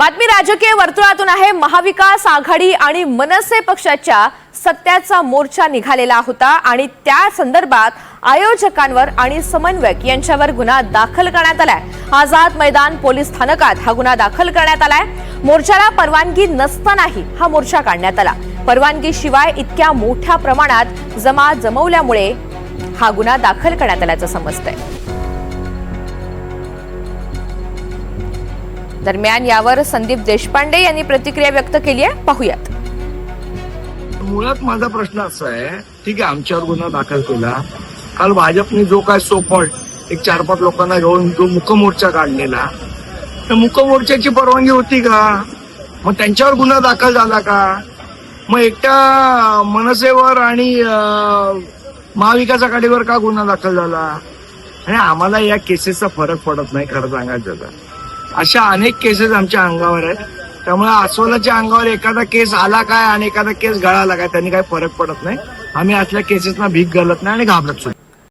बातमी राजकीय वर्तुळातून आहे. महाविकास आघाडी आणि मनसे पक्षाच्या सत्याचा मोर्चा निघालेला होता आणि त्या संदर्भात आयोजकांवर आणि समन्वयक यांच्यावर गुन्हा दाखल करण्यात आलाय. आझाद मैदान पोलीस स्थानकात हा गुन्हा दाखल करण्यात आलाय. मोर्चाला परवानगी नसतानाही हा मोर्चा काढण्यात आला. परवानगी शिवाय इतक्या मोठ्या प्रमाणात जमा जमवल्यामुळे हा गुन्हा दाखल करण्यात आल्याचं समजतंय. दरम्यान यावर संदीप देशपांडे यांनी प्रतिक्रिया व्यक्त केली आहे. पाहूयात. मुळात माझा प्रश्न असा आहे ठीक आहे आमच्यावर गुन्हा दाखल केला. काल भाजपने जो काय सोपट एक चार पाच लोकांना घेऊन जो मुकमोर्चा काढलेला तर मुकमोर्चाची परवानगी होती का? मग त्यांच्यावर गुन्हा दाखल झाला का? मग एकट्या मनसेवर आणि महाविकास आघाडीवर का गुन्हा दाखल झाला? आणि आम्हाला या केसेसचा फरक पडत नाही खरं सांगायचं तर. अशा अनेक केसेस आमच्या अंगावर आहेत. त्यामुळे अस्वलाच्या अंगावर एखादा केस आला काय आणि एखादा केस गळाला काय त्यांनी काही फरक पडत नाही. आम्ही असल्या केसेसना भीक घालत नाही आणि घाबरत सुद्धा